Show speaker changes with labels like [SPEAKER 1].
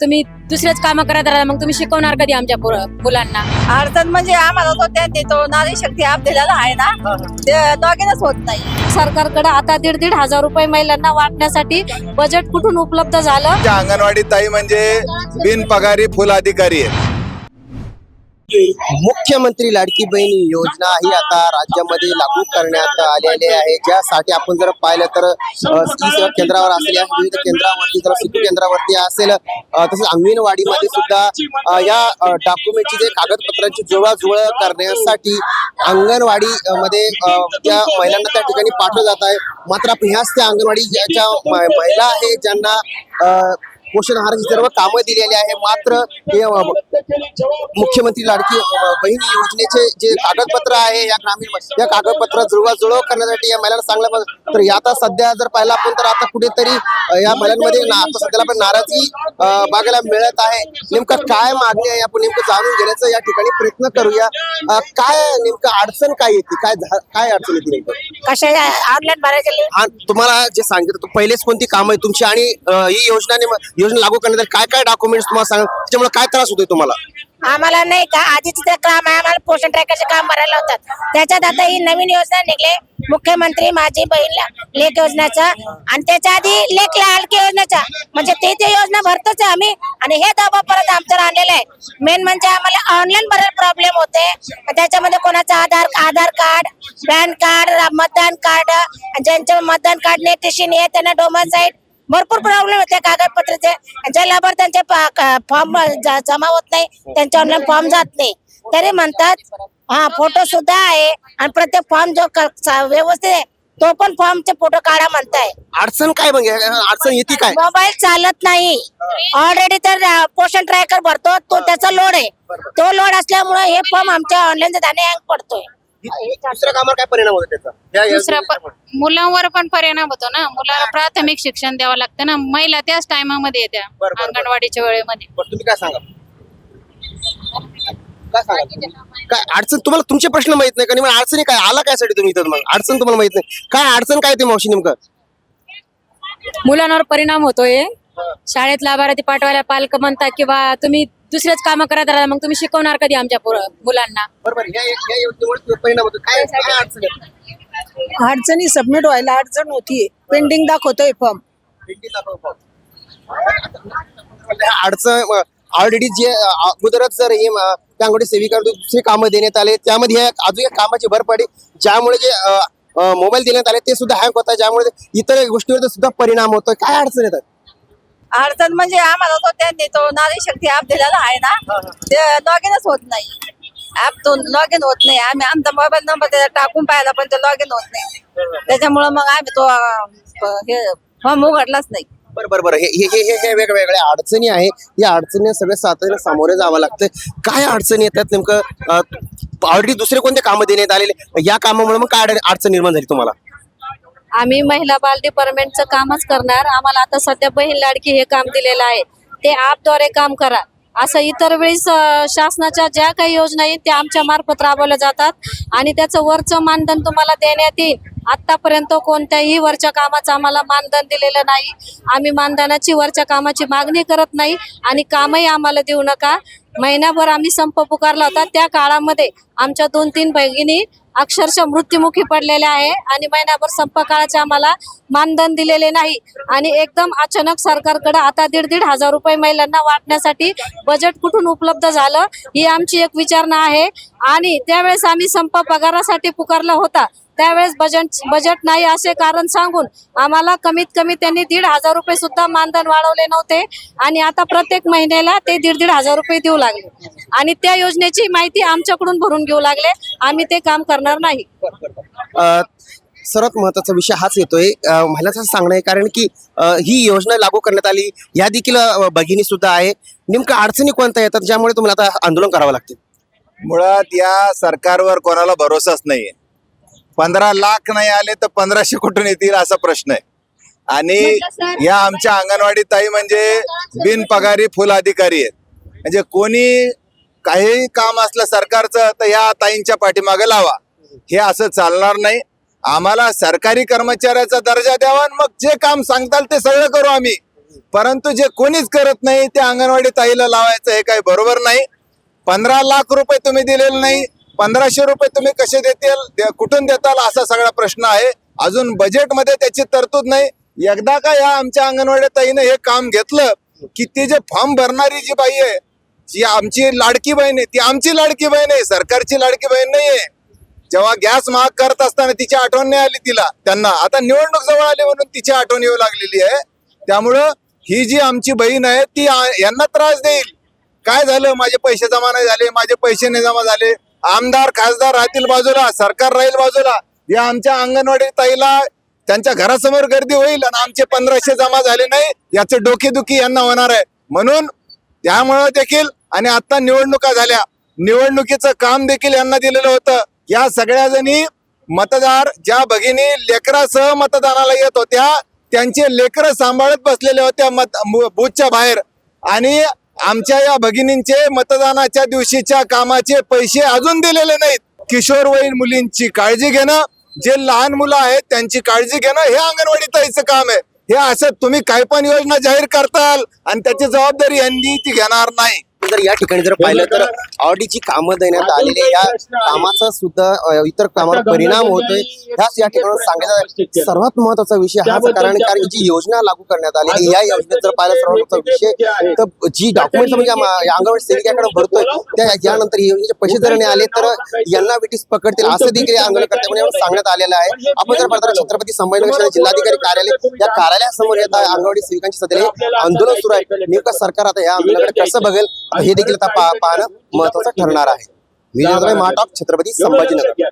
[SPEAKER 1] तुम्ही दुसरेच कामं करत राहा मग तुम्ही शिकवणार कधी आमच्या मुलांना?
[SPEAKER 2] अडचण म्हणजे आम्हाला तो त्यांनी तो नारी शक्ती दिलेला आहे ना? ते लॉगिनच होत नाही.
[SPEAKER 1] सरकारकडे आता दीड दीड हजार रुपये महिलांना वाटण्यासाठी बजेट कुठून उपलब्ध झालं?
[SPEAKER 3] अंगणवाडी ताई म्हणजे बिनपगारी फुल अधिकारी आहेत.
[SPEAKER 4] मुख्यमंत्री लाडकी बहीण योजना ही आता राज्यामध्ये लागू करण्यात आलेली आहे. ज्यासाठी आपण जर पाहिलं तर स्त्री सेवा केंद्रावर असलेल्या विविध केंद्रावरती जर सिटू केंद्रावरती असेल तसेच अंगणवाडीमध्ये सुद्धा या डॉक्युमेंटची जे कागदपत्रांची जुळवाजुळव करण्यासाठी अंगणवाडी मध्ये त्या महिलांना त्या ठिकाणी पाठवलं जात आहे. मात्र आपण ह्याच त्या अंगणवाडी ज्या महिला आहे ज्यांना पोषण आहाराची सर्व कामं दिलेली आहे. मात्र हे मुख्यमंत्री लाडकी बहीण योजनेचे जे कागदपत्र आहे या ग्रामीण या कागदपत्र जुळवाजुळव करण्यासाठी या महिलांना पण- तर या आता सध्या जर पाहिलं आपण तर आता कुठेतरी या महिलांमध्ये सध्याला पण नाराजी बघायला मिळत आहे. नेमकं काय मागणी आहे? आपण नेमकं जाणून घेण्याचा या ठिकाणी प्रयत्न करूया. काय नेमकं अडचण काय येते? काय काय अडचण येते नेमकं?
[SPEAKER 2] कशा ऑनलाईन भरायचे.
[SPEAKER 4] तुम्हाला जे सांगितलं पहिलेच कोणती कामं आहे तुमची? आणि ही योजना योजना लागू करण्यासाठी काय काय डॉक्युमेंट्स तुम्हाला सांग? त्याच्यामुळे काय त्रास होतोय तुम्हाला?
[SPEAKER 5] आम्हाला नाही का आधीचे ते काम आहे आम्हाला पोषण ट्रॅकरचे काम भरायला होतात. त्याच्यात आता ही नवीन योजना निघले. मुख्यमंत्री माझी बहीण लेख योजनाचा आणि त्याच्या आधी लेख लाडकी योजनेचा. म्हणजे ते ते योजना भरतोच आहे आम्ही. आणि हे दबाव परत आमच्यावर आणलेलं आहे. मेन म्हणजे आम्हाला ऑनलाईन भरायला प्रॉब्लेम होते. त्याच्यामध्ये कोणाचं Aadhaar Aadhaar card PAN card मतदान कार्ड आणि ज्यांचं मतदान कार्ड नेटेशन आहे त्यांना डोमासाईड भरपूर प्रॉब्लेम होते कागदपत्राचे. ज्या लाभार्थ्यांचे फॉर्म जमा होत नाही त्यांचे ऑनलाईन फॉर्म जात नाही. तरी म्हणतात हा फोटो सुद्धा आहे आणि प्रत्येक फॉर्म जो व्यवस्थित आहे तो पण फॉर्मचे फोटो काढा म्हणताय.
[SPEAKER 4] अडचण काय मग अडचण येते काय?
[SPEAKER 5] मोबाईल चालत नाही. ऑलरेडी तर पोषण ट्रॅकर भरतो तो त्याचा लोड आहे. तो लोड असल्यामुळे हे फॉर्म आमच्या ऑनलाईन धाने हँग पडतोय.
[SPEAKER 4] दुसऱ्या कामावर काय परिणाम होतो त्याचा? या
[SPEAKER 6] दुसरा प-
[SPEAKER 4] योजनेचा?
[SPEAKER 6] मुलांवर पण परिणाम होतो ना. मुलाला प्राथमिक शिक्षण द्यावं लागतं ना. महिला त्याच टायमामध्ये येत्या
[SPEAKER 4] बरं, बरं.
[SPEAKER 6] अंगणवाडीच्या वेळेमध्ये.
[SPEAKER 4] बरं, तुम्ही काय सांगा? काय सांगा काय अडचण तुम्हाला तुमचे प्रश्न माहीत नाही का? मग अडचणी काय? आला काय साठी तुम्ही इथं? मग अडचण तुम्हाला माहीत नाही. काय अडचण काय ते मावशी नेमकं?
[SPEAKER 1] मुलांवर परिणाम होतोय. शाळेत लाभार्थी पाठवायला पालक म्हणतात किंवा तुम्ही दुसरेच कामं करत राहा मग तुम्ही शिकवणार कधी आमच्या पोर- मुलांना?
[SPEAKER 4] बरोबर या या योजनेमुळे परिणाम होतो काय काय अडचण?
[SPEAKER 2] अडचणी सबमिट व्हायला अडचण होतीये पेंडिंग दाखवतोय फॉर्म
[SPEAKER 4] भेंडी दाखव पाहू. म्हणजे अडचण ऑलरेडी जे अ, अगोदरच जर हे अ, सेविका दुसरे कामं देण्यात आले त्यामध्ये अजून एक कामाची भर पडली ज्यामुळे जे मोबाईल देण्यात आले ते सुद्धा हँग होतात ज्यामुळे इतर गोष्टीवर सुद्धा परिणाम होतोय. काय अडचण येतात?
[SPEAKER 2] अडचण म्हणजे आम्हाला तो त्यांनी तो नारी शक्ती ऍप दिलेला आहे ना ते लॉगिनच होत नाही. ऍप तो लॉगिन होत नाही. आम्ही आमचा मोबाईल नंबर त्याच्यात टाकून पाहिला पण ते लॉगिन होत नाही. त्याच्यामुळे मग आम्ही तो अं, हे फॉर्म उघडलाच नाही.
[SPEAKER 4] बरं बरं बरं. हे हे हे- हे हे वेगवेगळ्या अडचणी आहे. या अडचणी सगळे सातत्याने सामोरे जावं लागतं काय अडचणी येतात नेमकं? ऑलरेडी दुसरे कोणते कामं देण्यात आलेले? या कामामुळे मग काय अड- अडचण निर्माण झाली तुम्हाला?
[SPEAKER 1] आम्ही महिला बाल डिपार्टमेंटचं कामच करणार. आम्हाला आता सध्या बहीण लाडकी हे काम दिलेलं आहे. ते ॲपद्वारे काम करा. असं इतर वेळेस शासनाच्या ज्या काही योजना आहेत त्या आमच्या मार्फत राबवल्या जातात. आणि त्याचं वरचं मानधन तुम्हाला देण्यात येईल. आतापर्यंत कोणत्याही वरच्या कामाचं आम्हाला मानधन दिलेलं नाही. आम्ही मानधनाची वरच्या कामाची मागणी करत नाही आणि कामही आम्हाला देऊ नका. महिनाभर आम्ही संप पुकारला होता. त्या काळामध्ये आमच्या दोन तीन बहिणी अक्षरशः मृत्युमुखी पडलेले आहे आणि महिनाभर संप काळाचे आम्हाला मानधन दिलेले नाही. आणि एकदम अचानक सरकारकडे आता दीड दीड हजार रुपये महिलांना वाटण्यासाठी बजेट कुठून उपलब्ध झालं ही आमची एक विचारणा आहे. आणि त्यावेळेस आम्ही संप पगारासाठी पुकारला होता. त्यावेळेस बजेट बजेट नाही असे कारण सांगून आम्हाला कमीत कमी त्यांनी दीड हजार रुपये सुद्धा मानधन वाढवले नव्हते. आणि आता प्रत्येक महिन्याला ते दीड दीड हजार रुपये देऊ लागले. आणि त्या योजनेची माहिती आमच्याकडून भरून घेऊ लागले. आम्ही ते काम करणार नाही.
[SPEAKER 4] सर्वात महत्त्वाचा विषय हाच येतोय. महिलांचं असं सांगणं आहे कारण की ही योजना लागू करण्यात आली. या देखील भगिनी सुद्धा आहे. नेमकं अडचणी कोणत्या येतात ज्यामुळे तुम्हाला आता आंदोलन करावं लागते
[SPEAKER 3] मुळात या सरकारवर कोणाला भरोसाच नाहीये. पंधरा लाख नाही आले तर पंधराशे कुठून येतील असा प्रश्न आहे. आणि या आमच्या अंगणवाडी ताई म्हणजे बिनपगारी फुल अधिकारी आहेत. म्हणजे कोणी काही काम असलं सरकारचं तर या ताईंच्या पाठीमागे लावा. हे असं चालणार नाही. आम्हाला सरकारी कर्मचाऱ्याचा दर्जा द्यावा आणि मग जे काम सांगताल ते सगळं करू आम्ही. परंतु जे कोणीच करत नाही ते अंगणवाडी ताईला लावायचं हे काही बरोबर नाही. पंधरा लाख रुपये तुम्ही दिलेले नाही. पंधराशे रुपये तुम्ही कसे देतील दे- कुठून देताल असा सगळा प्रश्न आहे. अजून बजेटमध्ये त्याची तरतूद नाही. एकदा का या आमच्या अंगणवाडी ताईनं हे काम घेतलं की ती जे फॉर्म भरणारी जी बाई आहे जी आमची लाडकी बहीण आहे ती आमची लाडकी बहीण आहे सरकारची लाडकी बहीण नाही आहे. जेव्हा गॅस महाग करत असताना तिची आठवण नाही आली तिला त्यांना. आता निवडणूक जवळ आली म्हणून तिची आठवण येऊ लागलेली आहे. त्यामुळं ही जी आमची बहीण आहे ती यांना त्रास देईल. काय झालं? माझे पैसे जमा नाही झाले माझे पैसे नाही जमा झाले. आमदार खासदार राहतील बाजूला सरकार राहील बाजूला. या आमच्या अंगणवाडी ताईला त्यांच्या घरासमोर गर्दी होईल आणि आमचे पंधराशे जमा झाले नाही याचे डोकेदुखी यांना होणार आहे. म्हणून त्यामुळं देखील आणि आता निवडणुका झाल्या. निवडणुकीचं काम देखील यांना दिलेलं होतं. या सगळ्या जणी मतदार ज्या भगिनी लेकरासह मतदानाला येत होत्या त्यांचे लेकरं सांभाळत बसलेल्या होत्या मत बूथच्या बाहेर. आणि आमच्या या भगिनींचे मतदानाच्या दिवशीच्या कामाचे पैसे अजून दिलेले नाहीत. किशोरवयीन मुलींची काळजी घेणं जे लहान मुलं आहेत त्यांची काळजी घेणं हे अंगणवाडी ताईचं काम आहे. हे असं तुम्ही काय पण योजना जाहीर करताल आणि त्याची जबाबदारी यांनी ती घेणार नाही.
[SPEAKER 4] जर या ठिकाणी जर पाहिलं तर ऑडीची कामं देण्यात आलेली. या कामाचा सुद्धा इतर कामावर परिणाम होतोय. ह्याच या ठिकाणी सांगायचा सर्वात महत्त्वाचा विषय हाच. कारण कारण जी योजना लागू करण्यात आलेली या योजनेत जर पाहिलं सर्वात महत्त्वाचा विषय तर जी डॉक्युमेंट म्हणजे अंगणवाडी सेविकाकडे भरतोय त्या यानंतर योजनेचे पैसे जर नाही आले तर यांना विटीस पकडतील असं देखील या अंगणकर्त्यामध्ये सांगण्यात आलेलं आहे. आपण जर पाहता छत्रपती संभाजीनगर जिल्हाधिकारी कार्यालय या कार्यालयासमोर येत आहे अंगणवाडी सेविकांची सध्या आंदोलन सुरू आहे. नेमकं सरकार आता या आंदोलनाकडे कसं बघेल? हे देखील आता पा- पाहणं महत्वाचं ठरणार आहे. विजय महाटॉप छत्रपती संभाजीनगर.